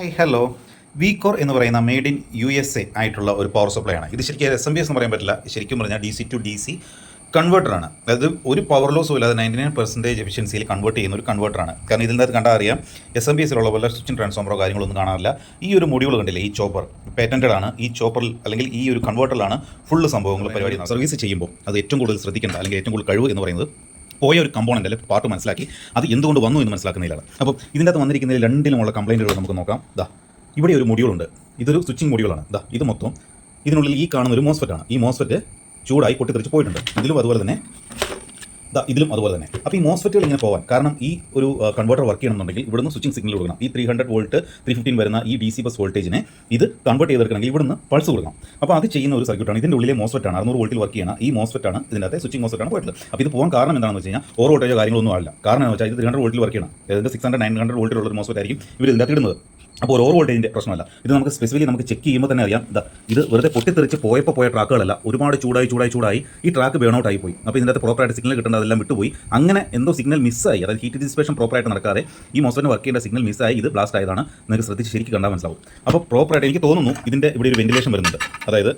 Hi hello. Vicor എന്ന് പറയുന്ന made in U S A ആയിട്ടുള്ള ഒരു പവർ സപ്ലൈ ആണ്. ഇത് ശരിക്കും എസ് എം ബി എസ് എന്ന് പറയാൻ പറ്റില്ല. ശരിക്കും പറഞ്ഞാൽ D C to D C കൺവേർട്ടറാണ് അതായത് ഒരു പവർ ലോസും ഇല്ലാതെ നയന്റി നയൻ പെർസെന്റേജ് എഫിഷ്യൻസിയിൽ കൺവേർട്ട് ചെയ്യുന്ന ഒരു കൺവേർട്ടറാണ് കാരണം ഇതിനകത്ത് കണ്ടാൽ അറിയാം എസ് എം ബി എസിലുള്ള പോലെ സ്വിച്ചിങ് ട്രാൻസ്ഫോമറോ കാര്യങ്ങളൊന്നും കാണാറില്ല. ഈ ഒരു മൊഡ്യൂൾ കണ്ടില്ലേ ഈ ചോപ്പർ പേറ്റന്റഡ് ആണ്. ഈ ചോപ്പറിൽ അല്ലെങ്കിൽ ഈ ഒരു കൺവേർട്ടറിലാണ് ഫുൾ സംഭവങ്ങൾ പരിപാടി സർവീസ് ചെയ്യുമ്പോൾ അത് ഏറ്റവും കൂടുതൽ ശ്രദ്ധിക്കേണ്ട അല്ലെങ്കിൽ ഏറ്റവും കൂടുതൽ കഴിവ് എന്ന് പറയുന്നത് പോയ ഒരു കമ്പോണന്റ് അല്ലെങ്കിൽ പാർട്ട് മനസ്സിലാക്കി. അത് എന്തുകൊണ്ട് വന്നു എന്ന് മനസ്സിലാക്കുന്നതിലാണ്. അപ്പോൾ ഇതിന്റെ അകത്ത് വന്നിരിക്കുന്നതിൽ രണ്ടിലുമുള്ള കംപ്ലൈന്റുകൾ നമുക്ക് നോക്കാം. ദാ ഇവിടെ ഒരു മൊഡ്യൂൾ ഉണ്ട്. ഇതൊരു സ്വിച്ചിങ് മൊഡ്യൂളാണ് ദാ ഇത് മൊത്തം ഇതിനുള്ളിൽ ഈ കാണുന്ന ഒരു മോസ്ഫെറ്റാണ് ഈ മോസ്ഫെറ്റ് ചൂടായി പൊട്ടിത്തെറിച്ച് പോയിട്ടുണ്ട്. ഇതിലും അതുപോലെ തന്നെ ഇതിലും അതുപോലെ തന്നെ. അപ്പോൾ ഈ മോസ്ഫെറ്റുകൾ ഇങ്ങനെ പോകാൻ കാരണം ഈ ഒരു കൺവേർട്ടർ വർക്ക് ചെയ്യണമെന്നുണ്ടെങ്കിൽ ഇവിടുന്ന് സ്വിച്ചിങ് സിഗ്നൽ കൊടുക്കണം. ഈ three hundred volt three fifteen വരുന്ന ഈ ഡി സി ബസ് വോൾട്ടേജിനെ ഇത് കൺവേർട്ട് ചെയ്തെടുക്കണമെങ്കിൽ ഇവിടുന്ന് പൾസ് കൊടുക്കണം. അപ്പോൾ അത് ചെയ്യുന്ന ഒരു സർക്യൂട്ടാണ് ഇതിന്റെ ഉള്ളിലെ മോസ്ഫെറ്റ് ആണ്. അറുന്നൂറ് വോൾട്ടിൽ വർക്ക് ചെയ്യണം ഈ മോസ്ഫെറ്റ് ആണ് ഇതിന്റെ അകത്തെ സ്വിച്ചിങ് മോസ്ഫെറ്റ് ആണ് പോയിട്ടുള്ളത്. അപ്പോൾ ഇത് പോകാൻ കാരണം എന്താണെന്ന് വെച്ച് കഴിഞ്ഞാൽ ഓവർ വോൾട്ടേജോ കാര്യങ്ങളൊന്നും ആവില്ല. കാരണം എന്ന് വെച്ചാൽ ഇത് ത്രീ ഹൺഡ്രഡ് വോൾട്ടിൽ വർക്ക് ചെയ്യണം. അതായത് സിക്സ് ഹൺഡ്രഡ് നയൻ ഹൺഡ്രഡ് വോൾട്ടിലുള്ള ഒരു മോസ്ഫെറ്റ് ആയിരിക്കും ഇവർ ഇതിന്റെ ഇടുന്നത്. അപ്പോൾ ഓവർ വോൾട്ടേജിന്റെ പ്രശ്നമല്ല. ഇത് നമുക്ക് സ്പെസിഫിക്കലി നമുക്ക് ചെക്ക് ചെയ്യുമ്പോൾ തന്നെ അറിയാം. ഇതാ ഇത് വെറുതെ പൊട്ടിത്തെറിച്ച് പോയപ്പോൾ പോയ ട്രാക്കുകളല്ല. ഒരുപാട് ചൂടായി ചൂടായി ചൂടായി ഈ ട്രാക്ക് ബേൺ ഔട്ട് ആയി പോയി അപ്പോൾ ഇതിന്റെ അകത്ത് പ്രോപ്പറായിട്ട് സിഗ്നൽ കിട്ടേണ്ട അതെല്ലാം വിട്ടുപോയി. അങ്ങനെ എന്തോ സിഗ്നൽ മിസ്സായി അതായത് ഹീറ്റ് ഡിസിപ്പേഷൻ പ്രോപ്പറായിട്ട് നടക്കാതെ ഈ മോസ്ഫെറ്റിന് വർക്ക് ചെയ്യേണ്ട സിഗ്നൽ മിസ്സായി ഇത് ബ്ലാസ്റ്റ് ആയതാണ്. നിങ്ങൾക്ക് ശ്രദ്ധിച്ച് ശരിക്കും കണ്ടാൽ മനസ്സിലാവും. അപ്പോൾ പ്രോപ്പറായിട്ട് എനിക്ക് തോന്നുന്നു ഇതിന്റെ ഇവിടെ ഒരു വെന്റിലേഷൻ വരുന്നുണ്ട്. അതായത്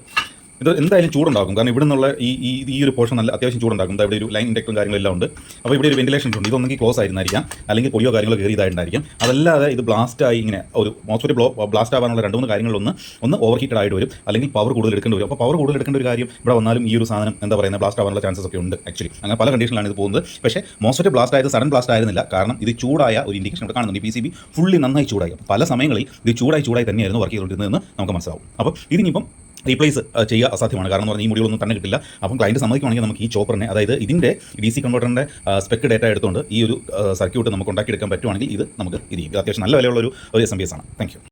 ഇത് എന്തായാലും ചൂടുണ്ടാകും. കാരണം ഇവിടെ നിന്നുള്ള ഈ ഈ ഈ ഒരു പോർഷൻ നല്ല അത്യാവശ്യം ചൂടുണ്ടാകും. ഇവിടെ ഒരു ലൈൻ ഇൻഡക്ടറും കാര്യങ്ങളെല്ലാം ഉണ്ട്. അപ്പോൾ ഇവിടെ ഒരു വെന്റിലേഷൻ ഉണ്ട്. ഇതൊന്നെങ്കിൽ ക്ലോസ് ആയിരുന്നായിരിക്കാം. അല്ലെങ്കിൽ പൊടിയോ കാര്യങ്ങളോ കയറിയതായിട്ടുണ്ടായിരിക്കും അതല്ലാതെ ഇത് ബ്ലാസ്റ്റ് ആയി ഇങ്ങനെ ഒരു മോസ്ഫെറ്റ് ബ്ലോ ബ്ലാസ്റ്റ് ആവാനുള്ള രണ്ട് മൂന്ന് കാര്യങ്ങളൊന്ന് ഒന്ന് ഓവർ ഹീറ്റഡ് ആയിട്ട് വരും. അല്ലെങ്കിൽ പവർ കൂടുതൽ എടുക്കേണ്ടി വരും. അപ്പോൾ പവർ കൂടുതൽ എടുക്കേണ്ട ഒരു കാര്യം ഇവിടെ വന്നാലും ഈ ഒരു സാധനം എന്താ പറയുന്നത് ബ്ലാസ്റ്റ് ആവാനുള്ള ചാൻസസ് ഒക്കെ ഉണ്ട് ആക്ച്വലി അങ്ങനെ പല കണ്ടീഷനിലാണ് ഇത് പോകുന്നത്. പക്ഷേ മോസ്റ്റ് ബ്ലാസ്റ്റ് ആയത് സഡൻ ബ്ലാസ്റ്റ് ആയിരുന്നില്ല. കാരണം ഇത് ചൂടായ ഒരു ഇൻഡിക്കേഷൻ ഇവിടെ കാണുന്നുണ്ട്. പി സി ബി ഫുള്ളി നന്നായി ചൂടായി. പല സമയങ്ങളിൽ ഇത് ചൂടായി ചൂടായി തന്നെയായിരുന്നു വർക്ക് ചെയ്തുകൊണ്ടിരുന്നതെന്ന് നമുക്ക് മനസ്സിലാവും. അപ്പോൾ ഇതിനിപ്പം റീപ്ലേസ് ചെയ്യുക അസാധ്യമാണ്. കാരണം എന്ന് പറഞ്ഞാൽ ഈ മുടികളൊന്നും തന്നെ കിട്ടില്ല. അപ്പം ക്ലയന്റ് സമ്മതിക്കുവാണെങ്കിൽ നമുക്ക് ഈ ചോപ്പറിനെ അതായത് ഇതിന്റെ ഡി സി കൺവേർട്ടറിന്റെ സ്പെക്ക് ഡേറ്റ എടുത്തുകൊണ്ട് ഈ ഒരു സർക്യൂട്ട് നമുക്ക് ഉണ്ടാക്കിയെടുക്കാൻ പറ്റുവാണെങ്കിൽ ഇത് നമുക്ക് ഇത് ചെയ്യും. അത്യാവശ്യം നല്ല വിലയുള്ള ഒരു എസ് എം ബി എസ് ആണ്. താങ്ക്